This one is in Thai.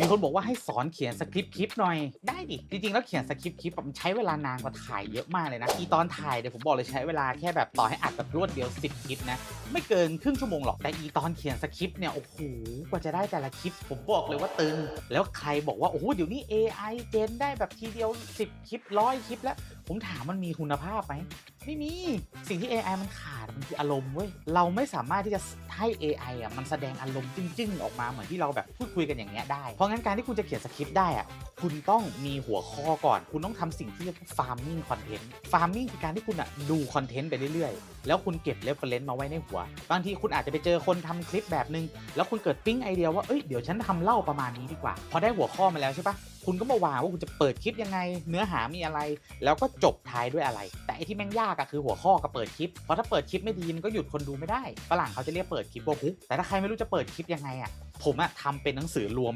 มีคนบอกว่าให้สอนเขียนสคริปต์คลิปหน่อยได้ดิจริงๆแล้วเขียนสคริปต์คลิปมันใช้เวลานานกว่าถ่ายเยอะมากเลยนะอีตอนถ่ายเดี๋ยวผมบอกเลยใช้เวลาแค่แบบต่อให้อัดแบบรวดเดียว 10 คลิปนะไม่เกินครึ่งชั่วโมงหรอกแต่อีตอนเขียนสคริปต์เนี่ยโอ้โหกว่าจะได้แต่ละคลิป ผมบอกเลยว่าตึง แล้วใครบอกว่าโอ้โหเดี๋ยวนี้ AI เจนได้แบบทีเดียว 10 คลิปร้อยคลิปแล้วผมถามมันมีคุณภาพไหมไม่มีสิ่งที่ AI มันขาดมันคืออารมณ์เว้ยเราไม่สามารถที่จะให้ AI อะมันแสดงอารมณ์จึ้งๆ ออกมาเหมือนที่เราแบบพูดคุยกันอย่างเงี้ยได้ เพราะงั้นการที่คุณจะเขียนสคริปต์ได้อะคุณต้องมีหัวข้อก่อน คุณต้องทำสิ่งที่เรียกว่า farming content farming คือการที่คุณอะดูคอนเทนต์ไปเรื่อยๆ แล้วคุณเก็บ reference มาไว้ในหัว บางทีคุณอาจจะไปเจอคนทำคลิปแบบนึง แล้วคุณเกิดปิ๊งไอเดียว่าเอ้ยเดี๋ยวฉันทำเล่าประมาณนี้ดีกว่า พอได้หัวข้อมาแล้วใช่ปะคุณก็มาวางว่าคุณจะเปิดคลิปยังไง เนื้อหามีอะไร แล้วก็จบท้ายด้วยอะไร แต่ไอที่แม่งยากอะคือหัวข้อกับเปิดคลิป เพราะถ้าเปิดคลิปไม่ดีมันก็หยุดคนดูไม่ได้ ฝรั่งเขาจะเรียกเปิดคลิปว่าฮุกแต่ถ้าใครไม่รู้จะเปิดคลิปยังไงอะผมอะทำเป็นหนังสือรวม